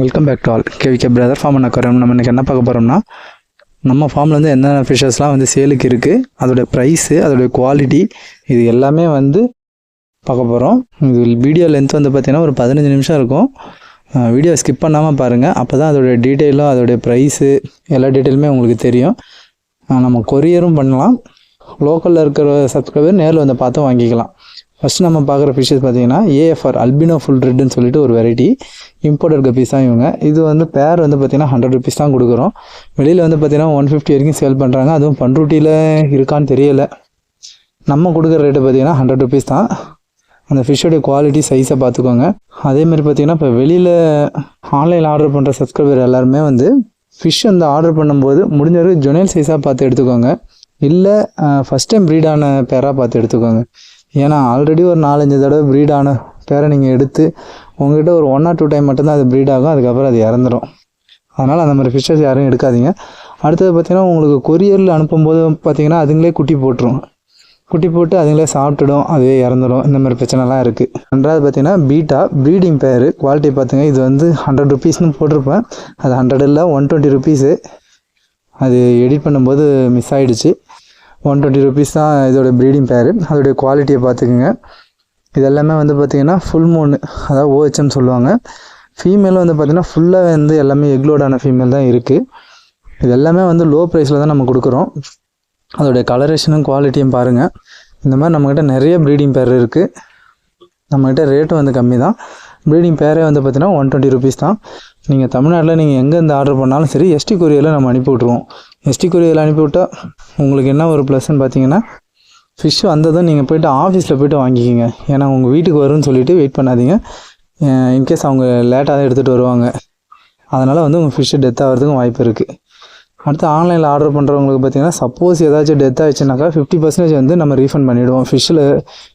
Welcome back to all KVK brother farm aquarium நம்ம இன்றைக்கி என்ன பார்க்க போகிறோம்னா நம்ம ஃபார்மில் வந்து என்னென்ன ஃபிஷஸ்லாம் வந்து சேலுக்கு இருக்குது அதோடய ப்ரைஸு அதோடைய குவாலிட்டி இது எல்லாமே வந்து பார்க்க போகிறோம் இது வீடியோ லென்த் வந்து பார்த்திங்கன்னா ஒரு பதினஞ்சு நிமிஷம் இருக்கும். வீடியோ ஸ்கிப் பண்ணாமல் பாருங்கள் அப்போ தான் அதோடைய டீட்டெயிலும் அதோடைய ப்ரைஸு எல்லா டீட்டெயிலுமே உங்களுக்கு தெரியும். நம்ம கொரியரும் பண்ணலாம். லோக்கலில் இருக்கிற சப்ஸ்கிரைபர் நேரில் வந்து பார்த்து வாங்கிக்கலாம். ஃபஸ்ட்டு நம்ம பார்க்குற ஃபிஷ்ஷஸ் பார்த்தீங்கன்னா ஏஎஃப்ஆர் அல்பினோ ஃபுல் ரெட்டுன்னு சொல்லிட்டு ஒரு வெரைட்டி இம்போர்ட்டட் கப்பீஸ் தான் இவங்க. இது வந்து பேர் வந்து பார்த்திங்கன்னா ஹண்ட்ரட் ருபீஸ் தான் கொடுக்குறோம். வெளியில் வந்து பார்த்தீங்கன்னா ஒன் ஃபிஃப்டி வரைக்கும் சேல் பண்ணுறாங்க அதுவும் பண்ருட்டியில் இருக்கான்னு தெரியலை. நம்ம கொடுக்குற ரேட்டு பார்த்தீங்கன்னா ஹண்ட்ரட் ருபீஸ் தான். அந்த ஃபிஷ்ஷோடைய குவாலிட்டி சைஸை பார்த்துக்கோங்க அதேமாதிரி பார்த்திங்கன்னா பார்த்தீங்கன்னா இப்போ வெளியில் ஆன்லைனில் ஆர்டர் பண்ணுற சப்ஸ்கிரைபர் எல்லாருமே வந்து ஃபிஷ் வந்து ஆர்டர் பண்ணும்போது முடிஞ்ச ஜொனல் சைஸாக பார்த்து எடுத்துக்கோங்க. இல்லை ஃபஸ்ட் டைம் ப்ரீடான பேராக பார்த்து எடுத்துக்கோங்க. ஏன்னா ஆல்ரெடி ஒரு நாலஞ்சு தடவை ப்ரீடான பேரை நீங்கள் எடுத்து உங்ககிட்ட ஒரு ஒன் ஆர் டூ டைம் மட்டும்தான் அது ப்ரீட் ஆகும் அதுக்கப்புறம் அது இறந்துடும் அதனால் அந்த மாதிரி ஃபிஷ்ஷஸ் யாரும் எடுக்காதீங்க. அடுத்தது பார்த்தீங்கன்னா உங்களுக்கு கொரியரில் அனுப்பும்போது பார்த்திங்கன்னா அதுங்களே குட்டி போட்டுரும். குட்டி போட்டு அதுங்களே சாப்பிட்டுடும் அதுவே இறந்துடும் இந்த மாதிரி பிரச்சனைலாம் இருக்குது ரெண்டாவது பார்த்தீங்கன்னா பீட்டா ப்ரீடிங் பேர் குவாலிட்டி பார்த்துங்க. இது வந்து ஹண்ட்ரட் ருபீஸ்னு போட்டிருப்பேன். அது ஹண்ட்ரட் இல்லை ஒன் டுவெண்ட்டி ருபீஸு அது எடிட் பண்ணும்போது மிஸ் ஆகிடுச்சு ஒன் டுவெண்ட்டி ருபீஸ் தான் இதோடய ப்ரீடிங் பேர் அதோடைய குவாலிட்டியை பார்த்துக்குங்க. இது எல்லாமே வந்து பார்த்திங்கன்னா ஃபுல் மூணு அதாவது ஓஹெச்எம் சொல்லுவாங்க. ஃபீமேலும் வந்து பார்த்திங்கன்னா ஃபுல்லாக வந்து எல்லாமே எக்லோடான ஃபீமேல் தான் இருக்குது இது எல்லாமே வந்து லோ ப்ரைஸில் தான் நம்ம கொடுக்குறோம். அதோடைய கலரேஷனும் குவாலிட்டியும் பாருங்கள் இந்த மாதிரி நம்மக்கிட்ட நிறைய ப்ரீடிங் பேர் இருக்குது நம்மக்கிட்ட ரேட்டும் வந்து கம்மி தான். ப்ரீடிங் பேரே வந்து பார்த்திங்கன்னா ஒன் டுவெண்ட்டி ருபீஸ் தான். நீங்கள் தமிழ்நாட்டில் நீங்கள் எங்கேருந்து ஆர்டர் பண்ணாலும் சரி எஸ்டி கொரியரில் நம்ம அனுப்பி விட்ருவோம் எஸ்டி கொரியரில் அனுப்பி விட்டால் உங்களுக்கு என்ன ஒரு ப்ளஸ்ன்னு பார்த்தீங்கன்னா ஃபிஷ் வந்ததும் நீங்கள் போய்ட்டு ஆஃபீஸில் போய்ட்டு வாங்கிக்கிங்க. ஏன்னா உங்கள் வீட்டுக்கு வரும்னு சொல்லிவிட்டு வெயிட் பண்ணாதீங்க. இன்கேஸ் அவங்க லேட்டாக தான் எடுத்துகிட்டு வருவாங்க. அதனால் வந்து உங்கள் ஃபிஷ்ஷு டெத் ஆகிறதுக்கும் வாய்ப்பு இருக்குது அடுத்து ஆன்லைனில் ஆர்டர் பண்ணுறவங்களுக்கு பார்த்தீங்கன்னா சப்போஸ் ஏதாச்சும் டெத் ஆகிடுச்சுனாக்கா ஃபிஃப்டி பர்சன்டேஜ் வந்து நம்ம ரீஃபண்ட் பண்ணிவிடுவோம் ஃபிஷ்ஷில்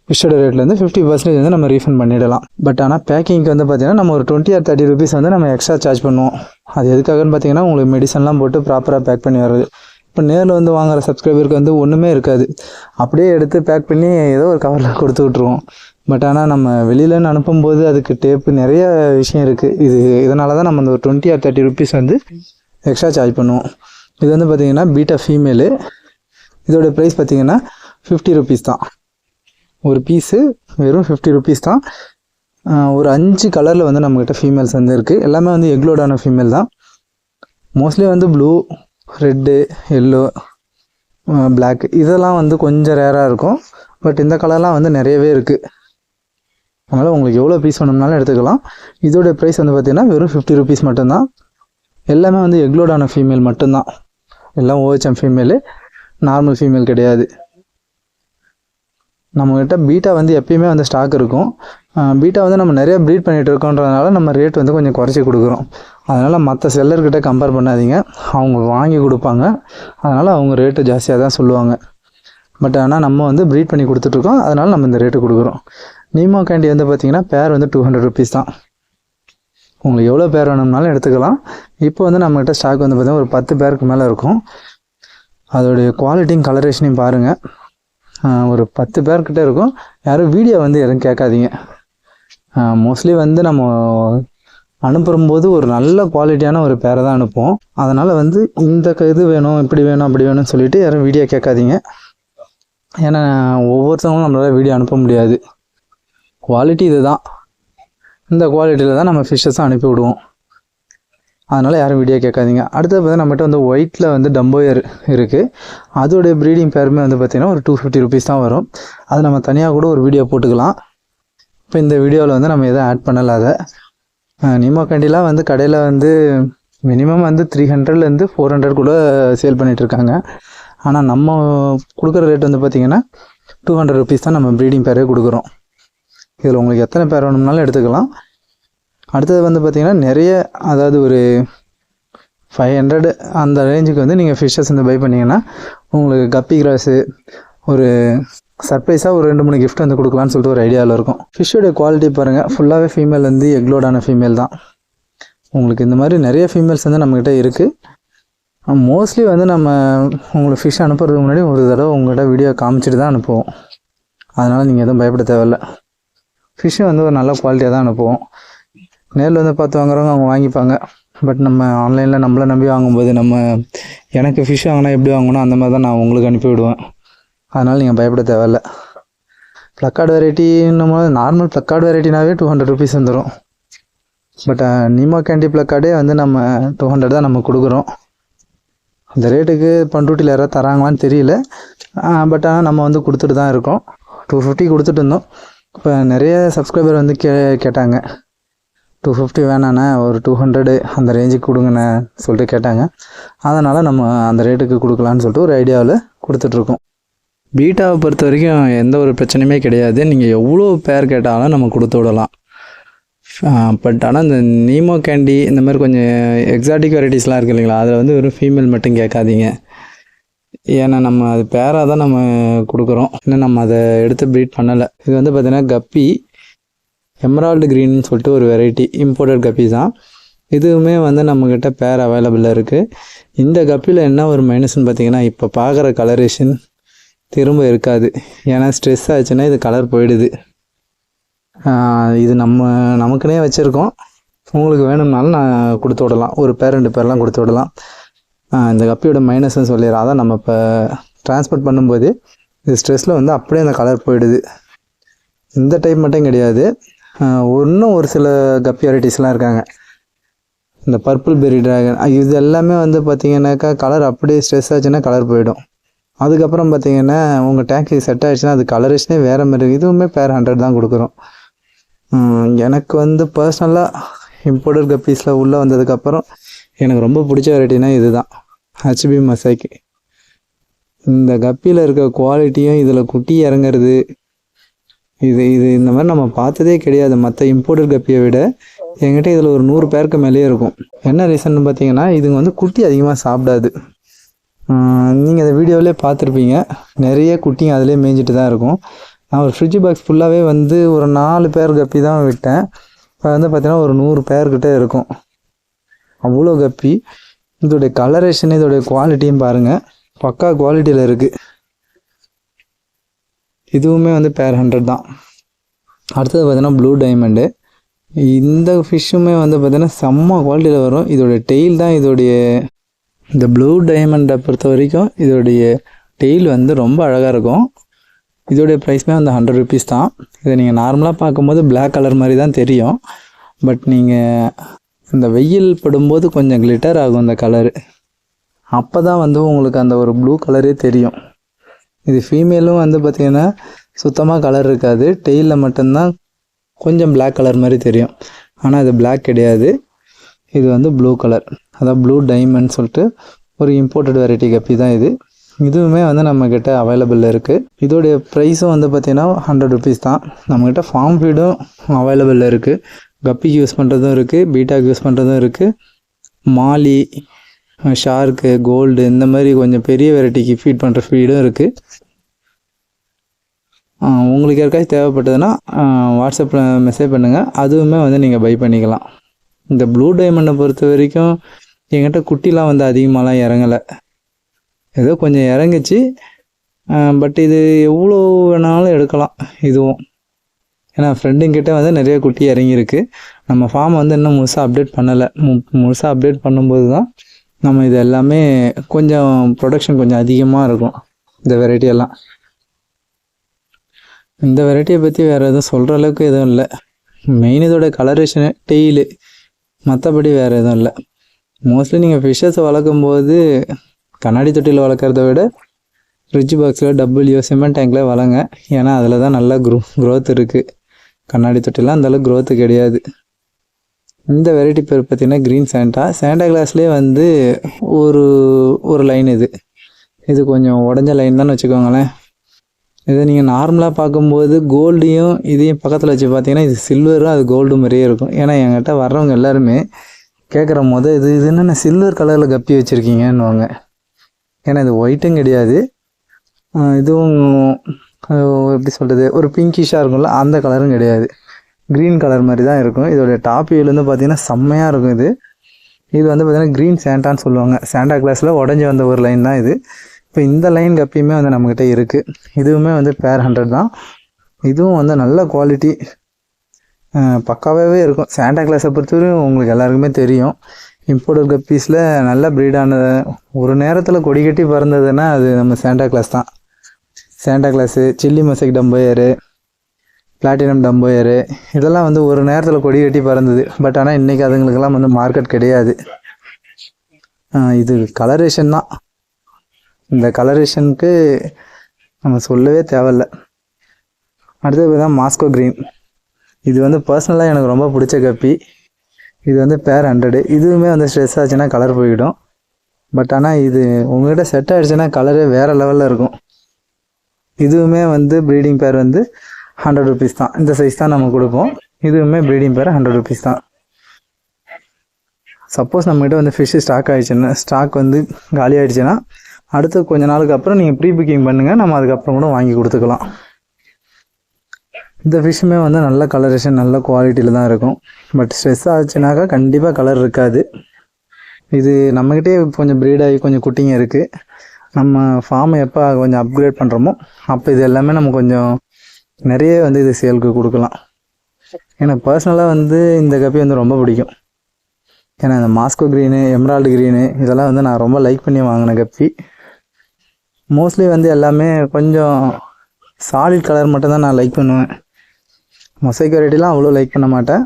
ஃபிஷ்ஷோட ரேட்லேருந்து ஃபிஃப்டி பர்சன்டேஜ் வந்து நம்ம ரீஃபண்ட் பண்ணிடலாம். பட் ஆனால் பேக்கிங்க்கு வந்து பார்த்தீங்கன்னா நம்ம ஒரு டுவெண்ட்டி ஆர் தேர்ட்டி ருபீஸ் வந்து நம்ம எக்ஸ்ட்ரா சார்ஜ் பண்ணுவோம். அது எதுக்காகன்னு பார்த்தீங்கன்னா உங்களுக்கு மெடிசன்லாம் போட்டு ப்ராப்பராக பேக் பண்ணி வர்றது. இப்போ நேரில் வந்து வாங்குற சப்ஸ்கிரைபருக்கு வந்து ஒன்றுமே இருக்காது. அப்படியே எடுத்து பேக் பண்ணி ஏதோ ஒரு கவரில் கொடுத்து விட்ருவோம் பட் ஆனால் நம்ம வெளியிலன்னு அனுப்பும்போது அதுக்கு டேப்பு நிறைய விஷயம் இருக்குது இது இதனால தான் நம்ம அந்த ஒரு டுவெண்ட்டி ஆர் தேர்ட்டி ருபீஸ் வந்து எக்ஸ்ட்ரா சார்ஜ் பண்ணுவோம். இது வந்து பார்த்திங்கன்னா பீட்டா ஃபீமேலு இதோட ப்ரைஸ் பார்த்திங்கன்னா ஃபிஃப்டி ருபீஸ் தான். ஒரு பீஸு வெறும் ஃபிஃப்டி ருபீஸ் தான். ஒரு அஞ்சு கலரில் வந்து நம்மக்கிட்ட ஃபீமேல்ஸ் வந்து இருக்குது எல்லாமே வந்து எக்லோடான ஃபீமேல் தான். மோஸ்ட்லி வந்து ப்ளூ ரெட்டு எல்லோ பிளாக் இதெல்லாம் வந்து கொஞ்சம் ரேராக இருக்கும். பட் இந்த கலர்லாம் வந்து நிறையவே இருக்குது அதனால் உங்களுக்கு எவ்வளோ பீஸ் வேணும்னாலும் எடுத்துக்கலாம். இதோட ப்ரைஸ் வந்து பார்த்திங்கன்னா வெறும் ஃபிஃப்டி ருபீஸ் மட்டும்தான். எல்லாமே வந்து எக்லோடான ஃபீமேல் மட்டும்தான். எல்லாம் ஓஹெச்எம் ஃபீமேலு நார்மல் ஃபீமேல் கிடையாது. நம்மக்கிட்ட பீட்டா வந்து எப்பயுமே வந்து ஸ்டாக் இருக்கும். பீட்டா வந்து நம்ம நிறைய ப்ரீட் பண்ணிகிட்டு இருக்கோன்றதுனால நம்ம ரேட் வந்து கொஞ்சம் குறைச்சி கொடுக்குறோம். அதனால் மற்ற செல்லர்கிட்ட கம்பேர் பண்ணாதீங்க. அவங்க வாங்கி கொடுப்பாங்க. அதனால் அவங்க ரேட்டு ஜாஸ்தியாக தான் சொல்லுவாங்க. பட் ஆனால் நம்ம வந்து ப்ரீட் பண்ணி கொடுத்துட்ருக்கோம். அதனால் நம்ம இந்த ரேட்டு கொடுக்குறோம். நீமோ கேண்டி வந்து பார்த்திங்கன்னா பேர் வந்து டூ ஹண்ட்ரட் ருபீஸ் தான். உங்களுக்கு எவ்வளோ பேர் வேணும்னாலும் எடுத்துக்கலாம். இப்போ வந்து நம்மகிட்ட ஸ்டாக் வந்து பார்த்திங்கன்னா ஒரு பத்து பேருக்கு மேலே இருக்கும். அதோடைய குவாலிட்டியும் கலரேஷனையும் பாருங்கள் ஒரு பத்து பேர்கிட்ட இருக்கும். யாரும் வீடியோ வந்து எதுவும் கேட்காதீங்க. மோஸ்ட்லி வந்து நம்ம அனுப்பும்போது ஒரு நல்ல குவாலிட்டியான ஒரு பேரை தான் அனுப்புவோம். அதனால் வந்து இந்த இது வேணும் இப்படி வேணும் அப்படி வேணும்னு சொல்லிட்டு யாரும் வீடியோ கேட்காதீங்க. ஏன்னா ஒவ்வொருத்தவங்களும் நம்மளால வீடியோ அனுப்ப முடியாது. குவாலிட்டி இது தான். இந்த குவாலிட்டியில் தான் நம்ம ஃபிஷ்ஷஸும் அனுப்பி விடுவோம். அதனால் யாரும் வீடியோ கேட்காதீங்க. அடுத்தது பார்த்தா நம்மகிட்ட வந்து ஒயிட்டில் வந்து டம்போயர் இருக்குது அதோடைய ப்ரீடிங் பேருமே வந்து பார்த்திங்கன்னா ஒரு டூ ஃபிஃப்டி ருபீஸ் தான் வரும். அது நம்ம தனியாக கூட ஒரு வீடியோ போட்டுக்கலாம். இப்போ இந்த வீடியோவில் வந்து நம்ம எதுவும் ஆட் பண்ணலாத அதை. நிமோ கண்டிலாம் வந்து கடையில் வந்து மினிமம் வந்து த்ரீ ஹண்ட்ரட்லேருந்து ஃபோர் ஹண்ட்ரட் கூட சேல் பண்ணிகிட்ருக்காங்க ஆனால் நம்ம கொடுக்குற ரேட் வந்து பார்த்திங்கன்னா டூ ஹண்ட்ரட் ருபீஸ் தான் நம்ம ப்ரீடிங் பேரே கொடுக்குறோம். இதில் உங்களுக்கு எத்தனை பேர் வேணும்னாலும் எடுத்துக்கலாம். அடுத்தது வந்து பார்த்திங்கன்னா நிறைய அதாவது ஒரு ஃபைவ் ஹண்ட்ரடு அந்த ரேஞ்சுக்கு வந்து நீங்கள் ஃபிஷ்ஷஸ் வந்து பை பண்ணிங்கன்னா உங்களுக்கு கப்பி கிராஸு ஒரு சர்ப்ரைஸாக ஒரு ரெண்டு மூணு கிஃப்ட் வந்து கொடுக்கலான்னு சொல்லிட்டு ஒரு ஐடியாவில் இருக்கும். ஃபிஷ்ஷோட குவாலிட்டி பாருங்கள் ஃபுல்லாகவே ஃபீமேல் வந்து எக்லோடான ஃபீமேல் தான். உங்களுக்கு இந்த மாதிரி நிறைய ஃபீமேல்ஸ் வந்து நம்மக்கிட்ட இருக்குது மோஸ்ட்லி வந்து நம்ம உங்களுக்கு ஃபிஷ் அனுப்புறதுக்கு முன்னாடி ஒரு தடவை உங்கள்கிட்ட வீடியோ காமிச்சிட்டு தான் அனுப்புவோம். அதனால் நீங்கள் எதுவும் பயப்பட தேவையில்ல. ஃபிஷ்ஷை வந்து ஒரு நல்ல குவாலிட்டியாக தான் அனுப்புவோம். நேரில் வந்து பார்த்து வாங்குறவங்க அவங்க வாங்கிப்பாங்க. பட் நம்ம ஆன்லைனில் நம்மளை நம்பி வாங்கும்போது நம்ம எனக்கு ஃபிஷ் வாங்கினா எப்படி வாங்கணும் அந்த மாதிரி தான் நான் உங்களுக்கு அனுப்பி விடுவேன். அதனால் நீங்கள் பயப்பட தேவையில்ல. ப்ளக்கார்டு வெரைட்டின்னும் போது நார்மல் ப்ளக்கார்டு வெரைட்டினாவே டூ ஹண்ட்ரட் ருபீஸ் வந்துடும் பட் நீமோ கேண்டி ப்ளக்கார்டே வந்து நம்ம டூ ஹண்ட்ரட் தான் நம்ம கொடுக்குறோம். அந்த ரேட்டுக்கு பண்ருட்டியில் யாராவது தராங்களான்னு தெரியல. பட் ஆனால் நம்ம வந்து கொடுத்துட்டு தான் இருக்கோம். டூ ஃபிஃப்டி கொடுத்துட்டு இருந்தோம். இப்போ நிறைய சப்ஸ்கிரைபர் வந்து கே கேட்டாங்க. டூ ஃபிஃப்டி வேணாண்ணே ஒரு டூ ஹண்ட்ரடு அந்த ரேஞ்சுக்கு கொடுங்கண்ணே சொல்லிட்டு கேட்டாங்க. அதனால் நம்ம அந்த ரேட்டுக்கு கொடுக்கலான்னு சொல்லிட்டு ஒரு ஐடியாவில் கொடுத்துட்ருக்கோம் பீட்டாவை பொறுத்த வரைக்கும் எந்த ஒரு பிரச்சனையுமே கிடையாது. நீங்கள் எவ்வளோ பேர் கேட்டாலும் நம்ம கொடுத்து விடலாம். பட் ஆனால் இந்த நீமோ கேண்டி இந்த மாதிரி கொஞ்சம் எக்ஸாட்டிக் வெரைட்டிஸ்லாம் இருக்குது இல்லைங்களா? அதில் வந்து வெறும் ஃபீமேல் மட்டும் கேட்காதீங்க. ஏன்னா நம்ம அது பேராக தான் நம்ம கொடுக்குறோம். இன்னும் நம்ம அதை எடுத்து ப்ரீட் பண்ணலை. இது வந்து பார்த்திங்கன்னா கப்பி எமரால்டு க்ரீன்னு சொல்லிட்டு ஒரு வெரைட்டி இம்போர்ட்டட் கப்பி தான். இதுவுமே வந்து நம்மக்கிட்ட பேர் அவைலபிளாக இருக்குது இந்த கப்பியில் என்ன ஒரு மைனஸ்னு பார்த்தீங்கன்னா இப்போ பார்க்குற கலரேஷன் திரும்ப இருக்காது. ஏன்னா ஸ்ட்ரெஸ் ஆச்சுன்னா இது கலர் போயிடுது. இது நம்ம நமக்குனே வச்சுருக்கோம். உங்களுக்கு வேணும்னாலும் நான் கொடுத்து விடலாம். ஒரு பேர் ரெண்டு பேர்லாம் கொடுத்து விடலாம். இந்த கப்பியோட மைனஸ்ன்னு சொல்லிடுறேன் அதான் நம்ம இப்போ ட்ரான்ஸ்போர்ட் பண்ணும்போது இது ஸ்ட்ரெஸ்ஸில் வந்து அப்படியே அந்த கலர் போயிடுது. இந்த டைப் மட்டும் கிடையாது. ஒன்றும் இன்னும் ஒரு சில கப்பி வெரைட்டிஸ்லாம் இருக்காங்க. இந்த பர்பிள் பெரி ட்ராகன் இது எல்லாமே வந்து பார்த்திங்கனாக்கா கலர் அப்படியே ஸ்ட்ரெஸ் ஆச்சுன்னா கலர் போயிடும். அதுக்கப்புறம் பார்த்தீங்கன்னா உங்கள் டேக்ஸி செட் ஆகிடுச்சுன்னா அது கலரேஷனே வேறு மாதிரி இதுவுமே பேர் ஹண்ட்ரட் தான் கொடுக்குறோம். எனக்கு வந்து பர்சனலாக இம்போர்ட்டட் கப்பீஸில் உள்ளே வந்ததுக்கப்புறம் எனக்கு ரொம்ப பிடிச்ச வெரைட்டினா இதுதான். ஹச்பி மசாக்கி இந்த கப்பியில் இருக்க குவாலிட்டியும் இதில் குட்டி இறங்குறது இது இது இந்த மாதிரி நம்ம பார்த்ததே கிடையாது. மற்ற இம்போர்ட்டட் கப்பியை விட என்கிட்ட இதில் ஒரு நூறு பேருக்கு மேலேயே இருக்கும். என்ன ரீசன் பார்த்தீங்கன்னா இதுங்க வந்து குட்டி அதிகமாக சாப்பிடாது. நீங்கள் அந்த வீடியோவிலே பார்த்துருப்பீங்க. நிறைய குட்டிங்க அதிலே மேய்ஞ்சிட்டு தான் இருக்கும். நான் ஒரு ஃப்ரிட்ஜ் பாக்ஸ் ஃபுல்லாகவே வந்து ஒரு நாலு பேர் கப்பி தான் விட்டேன். இப்போ வந்து பார்த்தீங்கன்னா ஒரு நூறு பேர்கிட்ட இருக்கும். அவ்வளோ கப்பி. இதோடைய கலரேஷன் இதோடைய குவாலிட்டியும் பாருங்கள் பக்கா குவாலிட்டியில் இருக்குது இதுவுமே வந்து பேர் ஹண்ட்ரட் தான். அடுத்தது பார்த்தீங்கன்னா ப்ளூ டைமண்டு இந்த ஃபிஷ்ஷுமே வந்து பார்த்திங்கன்னா செம்ம குவாலிட்டியில் வரும். இதோட டெய்ல் தான் இதோடைய இந்த ப்ளூ டைமண்டை பொறுத்த வரைக்கும் இதோடைய டெய்ல் வந்து ரொம்ப அழகாக இருக்கும். இதோடைய ப்ரைஸ்மே வந்து ஹண்ட்ரட் ருபீஸ் தான். இதை நீங்கள் நார்மலாக பார்க்கும்போது பிளாக் கலர் மாதிரி தான் தெரியும். பட் நீங்கள் இந்த வெயில் படும்போது கொஞ்சம் கிளிட்டர் ஆகும் இந்த கலரு அப்போ தான் வந்து உங்களுக்கு அந்த ஒரு ப்ளூ கலரே தெரியும். இது ஃபீமேலும் வந்து பார்த்திங்கன்னா சுத்தமாக கலர் இருக்காது. டெய்லில் மட்டும்தான் கொஞ்சம் பிளாக் கலர் மாதிரி தெரியும். ஆனால் இது பிளாக் கிடையாது. இது வந்து ப்ளூ கலர் அதான் ப்ளூ டைமண்ட் சொல்லிட்டு ஒரு இம்போர்ட்டட் வெரைட்டி கப்பி தான் இது. இதுவுமே வந்து நம்மக்கிட்ட அவைலபிளில் இருக்குது இதோடைய ப்ரைஸும் வந்து பார்த்திங்கன்னா ஹண்ட்ரட் ருபீஸ் தான். நம்மக்கிட்ட ஃபார்ம் ஃபீடும் அவைலபிளில் இருக்குது கப்பிக்கு யூஸ் பண்ணுறதும் இருக்குது பீட்டாக்கு யூஸ் பண்ணுறதும் இருக்குது மாலி ஷார்க்கு கோல்டு இந்த மாதிரி கொஞ்சம் பெரிய வெரைட்டிக்கு ஃபீட் பண்ணுற ஃபீடும் இருக்குது உங்களுக்கு யாருக்காச்சும் தேவைப்பட்டதுன்னா வாட்ஸ்அப்பில் மெசேஜ் பண்ணுங்கள் அதுவுமே வந்து நீங்கள் பை பண்ணிக்கலாம். இந்த ப்ளூ டைமண்டை பொறுத்த வரைக்கும் என்கிட்ட குட்டிலாம் வந்து அதிகமாகலாம் இறங்கலை. ஏதோ கொஞ்சம் இறங்குச்சு. பட் இது எவ்வளோ வேணாலும் எடுக்கலாம் இதுவும். ஏன்னா ஃப்ரெண்டுங்கிட்ட வந்து நிறைய குட்டி இறங்கியிருக்கு. நம்ம ஃபார்ம் வந்து இன்னும் முழுசாக அப்டேட் பண்ணலை. மு முழுசாக அப்டேட் பண்ணும்போது தான் நம்ம இது எல்லாமே கொஞ்சம் ப்ரொடக்ஷன் கொஞ்சம் அதிகமாக இருக்கும். இந்த வெரைட்டி எல்லாம். இந்த வெரைட்டியை பற்றி வேறு எதுவும் சொல்கிற அளவுக்கு எதுவும் இல்லை. மெயின் இதோட கலரேஷனு டெய்லு மற்றபடி வேறு எதுவும் இல்லை. மோஸ்ட்லி நீங்கள் ஃபிஷ்ஷஸ் வளர்க்கும்போது கண்ணாடி தொட்டியில் வளர்க்குறத விட ஃப்ரிட்ஜ் பாக்ஸில் டபுள்யூ சிமெண்ட் டேங்கில் வளங்க ஏன்னா அதில் தான் நல்லா க்ரோ க்ரோத் இருக்குது கண்ணாடி தொட்டிலாம் அந்தளவுக்கு க்ரோத்து கிடையாது. இந்த வெரைட்டி பேர் பார்த்தீங்கன்னா க்ரீன் சாண்டா சாண்டா கிளாஸ்லேயே வந்து ஒரு ஒரு லைன் இது. இது கொஞ்சம் உடஞ்ச லைன் தான் வச்சுக்கோங்களேன். இதை நீங்கள் நார்மலாக பார்க்கும்போது கோல்டையும் இதையும் பக்கத்தில் வச்சு பார்த்தீங்கன்னா இது சில்வரும் அது கோல்டு மாதிரியே இருக்கும். ஏன்னா என்கிட்ட வர்றவங்க எல்லாருமே கேட்குற போது இது இது என்னென்ன சில்வர் கலரில் கப்பி வச்சுருக்கீங்கன்னுவாங்க. ஏன்னா இது ஒயிட்டும் கிடையாது. இதுவும் எப்படி சொல்கிறது ஒரு பிங்கிஷாக இருக்கும்ல அந்த கலரும் கிடையாது. க்ரீன் கலர் மாதிரி தான் இருக்கும். இதோடைய டாப் வந்து பார்த்திங்கன்னா செம்மையாக இருக்கும் இது. இது வந்து பார்த்திங்கன்னா க்ரீன் சேண்டான்னு சொல்லுவாங்க. சாண்டா கிளாஸில் உடஞ்சி வந்த ஒரு லைன் தான் இது. இப்போ இந்த லைன் கப்பியுமே வந்து நம்மக்கிட்ட இருக்குது இதுவுமே வந்து பேர் ஹண்ட்ரட் தான். இதுவும் வந்து நல்ல குவாலிட்டி பக்காவாகவே இருக்கும். சாண்டா கிளாஸை பொறுத்தவரையும் உங்களுக்கு எல்லாருக்குமே தெரியும். இம்போர்ட் இருக்க பீஸில் நல்ல ப்ரீடானது ஒரு நேரத்தில் கொடி கட்டி பறந்ததுன்னா அது நம்ம சாண்டா கிளாஸ் தான். சாண்டா கிளாஸு சில்லி மசக் dumbo ear platinum dumbo ear இதெல்லாம் வந்து ஒரு நேரத்தில் கொடி கட்டி பறந்தது. பட் ஆனால் இன்றைக்கி அதுங்களுக்கெல்லாம் வந்து மார்க்கெட் கிடையாது. இது கலரேஷன் தான். இந்த கலரேஷனுக்கு நம்ம சொல்லவே தேவையில்ல. அடுத்தது தான் மாஸ்கோ க்ரீன் இது வந்து பர்சனலாக எனக்கு ரொம்ப பிடிச்ச கப்பி. இது வந்து பேர் ஹண்ட்ரடு இதுவுமே வந்து ஸ்ட்ரெஸ் ஆச்சுன்னா கலர் போயிடும். பட் ஆனால் இது உங்கள்கிட்ட செட் ஆகிடுச்சுன்னா கலரே வேறு லெவலில் இருக்கும். இதுவுமே வந்து ப்ரீடிங் பேர் வந்து ஹண்ட்ரட் ருபீஸ் தான். இந்த சைஸ் தான் நம்ம கொடுப்போம். இதுவுமே ப்ரீடிங் பேர் ஹண்ட்ரட் ருபீஸ் தான். சப்போஸ் நம்மகிட்ட வந்து ஃபிஷ்ஷு ஸ்டாக் ஆகிடுச்சுன்னா ஸ்டாக் வந்து காலி ஆகிடுச்சுன்னா அடுத்து கொஞ்ச நாளுக்கு அப்புறம் நீங்கள் ப்ரீ புக்கிங் பண்ணுங்கள் நம்ம அதுக்கப்புறம் கூட வாங்கி கொடுத்துக்கலாம். இந்த ஃபிஷ்ஷுமே வந்து நல்ல கலரேஷன் நல்ல குவாலிட்டியில் தான் இருக்கும். பட் ஸ்ட்ரெஸ் ஆச்சுனாக்கா கண்டிப்பாக கலர் இருக்காது. இது நம்மக்கிட்டே கொஞ்சம் ப்ரீடாகி கொஞ்சம் குட்டிங்க இருக்குது நம்ம ஃபார்மை எப்போ கொஞ்சம் அப்கிரேட் பண்ணுறோமோ அப்போ இது எல்லாமே நம்ம கொஞ்சம் நிறைய வந்து இது சேலுக்கு கொடுக்கலாம். எனக்கு பர்சனலாக வந்து இந்த கப்பி வந்து ரொம்ப பிடிக்கும். ஏன்னா இந்த மாஸ்கோ க்ரீனு எம்ரால்டு க்ரீனு இதெல்லாம் வந்து நான் ரொம்ப லைக் பண்ணி வாங்கின கப்பி. மோஸ்ட்லி வந்து எல்லாமே கொஞ்சம் சாலிட் கலர் மட்டும்தான் நான் லைக் பண்ணுவேன். மொசைக் வெரைட்டிலாம் அவ்வளோ லைக் பண்ண மாட்டேன்.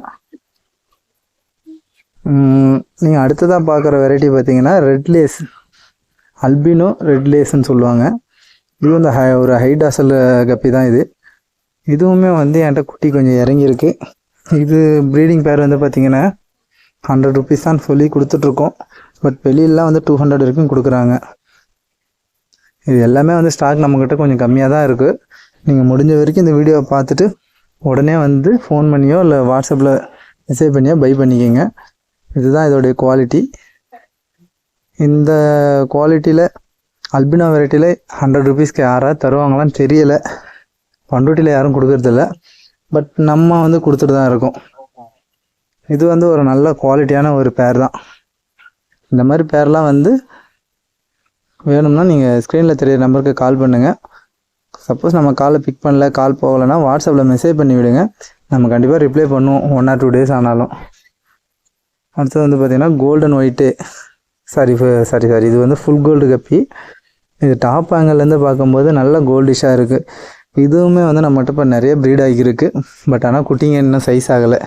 நீங்கள் அடுத்ததாக பார்க்குற வெரைட்டி பார்த்தீங்கன்னா ரெட் லேஸ் அல்பினோ ரெட் லேஸ்ன்னு சொல்லுவாங்க. இது வந்து ஹை ஒரு ஹைடாசல் கப்பி தான் இது. இதுவுமே வந்து என்கிட்ட குட்டி கொஞ்சம் இறங்கியிருக்கு. இது ப்ரீடிங் பேர் வந்து பார்த்தீங்கன்னா ஹண்ட்ரட் ருபீஸ் தான் சொல்லி கொடுத்துட்ருக்கோம். பட் வெளியிலலாம் வந்து டூ ஹண்ட்ரட் வரைக்கும் கொடுக்குறாங்க. இது எல்லாமே வந்து ஸ்டாக் நம்மக்கிட்ட கொஞ்சம் கம்மியாக தான் இருக்குது நீங்கள் முடிஞ்ச வரைக்கும் இந்த வீடியோவை பார்த்துட்டு உடனே வந்து ஃபோன் பண்ணியோ இல்லை வாட்ஸ்அப்பில் மெசேஜ் பண்ணியோ பை பண்ணிக்கோங்க. இதுதான் இதோடைய குவாலிட்டி இந்த குவாலிட்டியில் அல்பினா வெரைட்டியில் ஹண்ட்ரட் ருபீஸ்க்கு யாராவது தருவாங்களான்னு தெரியலை. பண்ருட்டியில் யாரும் கொடுக்கறதில்ல. பட் நம்ம வந்து கொடுத்துட்டு தான் இருக்கோம். இது வந்து ஒரு நல்ல குவாலிட்டியான ஒரு பேர் தான். இந்த மாதிரி பேர்லாம் வந்து வேணும்னா நீங்கள் ஸ்க்ரீனில் தெரியிற நம்பருக்கு கால் பண்ணுங்கள் சப்போஸ் நம்ம காலை பிக் பண்ணல கால் போகலைன்னா வாட்ஸ்அப்பில் மெசேஜ் பண்ணி விடுங்க. நம்ம கண்டிப்பாக ரிப்ளை பண்ணுவோம். ஒன் ஆர் டூ டேஸ் ஆனாலும். அடுத்தது வந்து பார்த்திங்கன்னா golden white sorry sorry sorry இது வந்து ஃபுல் கோல்டு கப்பி. இது டாப் ஆங்கிள்லேருந்து பார்க்கும்போது நல்ல கோல்டிஷாக இருக்குது இதுவுமே வந்து நம்மகிட்ட இப்போ நிறைய ப்ரீட் ஆகியிருக்கு. பட் ஆனால் குட்டிங்க இன்னும் சைஸ் ஆகலை.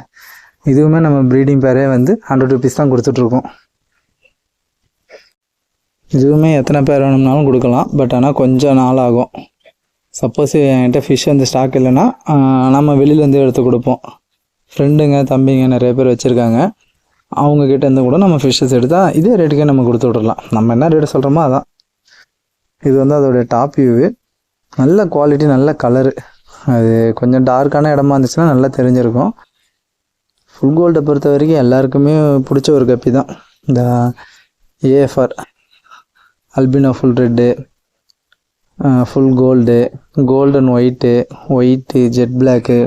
இதுவுமே நம்ம ப்ரீடிங் பேரே வந்து ஹண்ட்ரட் ருபீஸ் தான் கொடுத்துட்ருக்கோம். இதுவுமே எத்தனை பேர் வேணும்னாலும் கொடுக்கலாம். பட் ஆனால் கொஞ்சம் நாள் ஆகும். சப்போஸ் என்கிட்ட ஃபிஷ் வந்து ஸ்டாக் இல்லைன்னா நம்ம வெளியிலேருந்து எடுத்து கொடுப்போம். ஃப்ரெண்டுங்க தம்பிங்க நிறைய பேர் வச்சுருக்காங்க. அவங்கக்கிட்ட இருந்து கூட நம்ம ஃபிஷ்ஷஸ் எடுத்தால் இதே ரேட்டுக்கே நம்ம கொடுத்து விட்றலாம் நம்ம என்ன ரேட்டு சொல்கிறோமோ அதான். இது வந்து அதோடைய டாப் வியூவு நல்ல குவாலிட்டி நல்ல கலரு அது கொஞ்சம் டார்க்கான இடமா இருந்துச்சுன்னா நல்லா தெரிஞ்சிருக்கும். ஃபுல் கோல்டை பொறுத்த வரைக்கும் எல்லாருக்குமே பிடிச்ச ஒரு கப்பி தான். இந்த AFR albino full red full gold golden white white jet black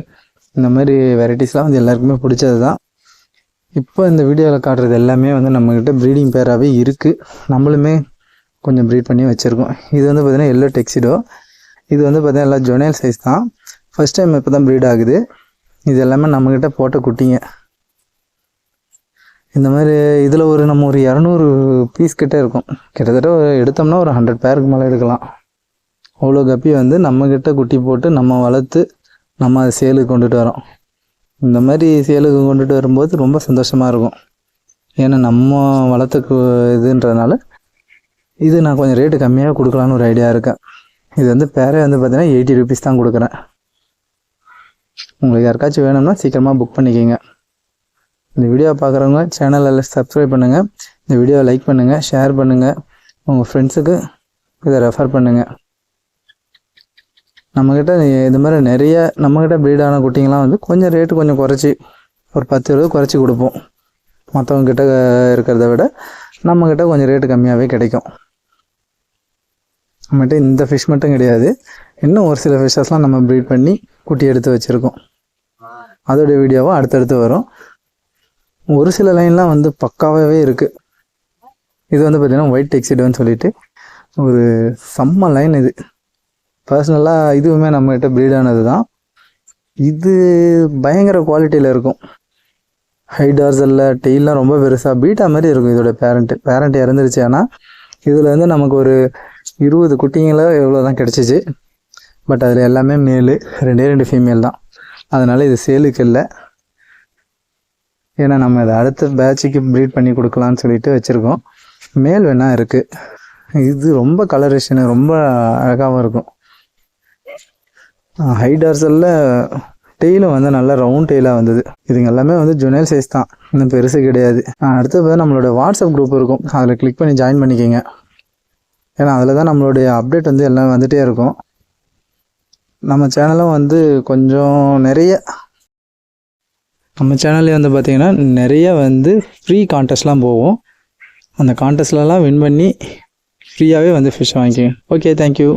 இந்த மாதிரி வெரைட்டிஸ்லாம் வந்து எல்லாருக்குமே பிடிச்சது தான் இப்போ இந்த வீடியோவில் காட்டுறது எல்லாமே வந்து நம்மக்கிட்ட ப்ரீடிங் பேராகவே இருக்குது நம்மளுமே கொஞ்சம் ப்ரீட் பண்ணி வச்சுருக்கோம். இது வந்து பார்த்திங்கன்னா எல்லோ டெக்ஸிடோ இது வந்து பார்த்திங்கன்னா எல்லாம் ஜொனேல் சைஸ் தான். ஃபஸ்ட் டைம் இப்போ தான் ப்ரீட் ஆகுது. இது எல்லாமே நம்மக்கிட்ட போட்ட குட்டிங்க. இந்த மாதிரி இதில் ஒரு நம்ம ஒரு இரநூறு பீஸ் கிட்டே இருக்கும். கிட்டத்தட்ட ஒரு எடுத்தோம்னா ஒரு ஹண்ட்ரட் பேருக்கு மேலே எடுக்கலாம். அவ்வளோ கப்பி வந்து நம்மக்கிட்ட குட்டி போட்டு நம்ம வளர்த்து நம்ம அதை சேலுக்கு கொண்டுட்டு வரோம். இந்த மாதிரி சேலுக்கு கொண்டுட்டு வரும்போது ரொம்ப சந்தோஷமாக இருக்கும். ஏன்னா நம்ம வளர்த்துக்கு இதுன்றதுனால இது நான் கொஞ்சம் ரேட்டு கம்மியாக கொடுக்கலான்னு ஒரு ஐடியா இருக்கேன். இது வந்து பேரே வந்து பார்த்தீங்கன்னா எயிட்டி ருபீஸ் தான் கொடுக்குறேன். உங்களுக்கு யாருக்காச்சும் வேணும்னா சீக்கிரமாக புக் பண்ணிக்கோங்க. இந்த வீடியோ பார்க்குறவங்க சேனலில் சப்ஸ்கிரைப் பண்ணுங்கள் இந்த வீடியோவை லைக் பண்ணுங்கள் ஷேர் பண்ணுங்கள் உங்கள் ஃப்ரெண்ட்ஸுக்கு இதை ரெஃபர் பண்ணுங்கள் நம்மக்கிட்ட இது மாதிரி நிறைய நம்மக்கிட்ட ப்ரீடான குட்டிங்கெலாம் வந்து கொஞ்சம் ரேட்டு கொஞ்சம் குறைச்சி ஒரு பத்து இருபது குறைச்சி கொடுப்போம். மற்றவங்கக்கிட்ட இருக்கிறத விட நம்மக்கிட்ட கொஞ்சம் ரேட்டு கம்மியாகவே கிடைக்கும். நம்மகிட்ட இந்த ஃபிஷ் மட்டும் கிடையாது. இன்னும் ஒரு சில ஃபிஷ்ஷஸ்லாம் நம்ம ப்ரீட் பண்ணி குட்டி எடுத்து வச்சுருக்கோம். அதோடைய வீடியோவும் அடுத்தடுத்து வரும். ஒரு சில லைன்லாம் வந்து பக்காவாகவே இருக்குது இது வந்து பார்த்திங்கன்னா ஒயிட் எக்ஸிடுன்னு சொல்லிட்டு ஒரு செம்ம லைன் இது. பர்சனலாக இதுவுமே நம்மகிட்ட ப்ரீடானது தான். இது பயங்கர குவாலிட்டியில் இருக்கும். ஹைடார்ஸில் டெய்லாம் ரொம்ப பெருசாக பீட்டா மாதிரி இருக்கும் இதோட பேரண்ட்டு பேரண்ட் இறந்துருச்சு ஆனால் இதில் வந்து நமக்கு ஒரு இருபது குட்டிங்களோ எவ்வளோ தான் கிடச்சிச்சு. பட் அதில் எல்லாமே மேலு ரெண்டே ரெண்டு ஃபீமேல் தான். அதனால் இது சேலுக்கு இல்லை. ஏன்னா நம்ம இதை அடுத்த பேட்சுக்கு ப்ரீட் பண்ணி கொடுக்கலான்னு சொல்லிட்டு வச்சுருக்கோம். மேல் வேணா இருக்குது இது ரொம்ப கலரேஷனு ரொம்ப அழகாகவும் இருக்கும். ஹைடார்சலில் டெய்லும் வந்து நல்லா ரவுண்ட் டெய்லாக வந்தது. இதுங்க எல்லாமே வந்து ஜுனல் சைஸ் தான். இன்னும் பெருசு கிடையாது. அடுத்து வந்து நம்மளோட வாட்ஸ்அப் குரூப் இருக்கும். அதில் கிளிக் பண்ணி ஜாயின் பண்ணிக்கோங்க. ஏன்னா அதில் தான் நம்மளுடைய அப்டேட் வந்து எல்லாம் வந்துகிட்டே இருக்கும். நம்ம சேனலும் வந்து கொஞ்சம் நிறைய நம்ம சேனல்லே வந்து பார்த்திங்கன்னா நிறைய வந்து ஃப்ரீ கான்டெஸ்ட்லாம் போகும். அந்த கான்டெஸ்ட்லலாம் வின் பண்ணி ஃப்ரீயாகவே வந்து ஃபிஷ் வாங்கிக்கோங்க. Okay thank you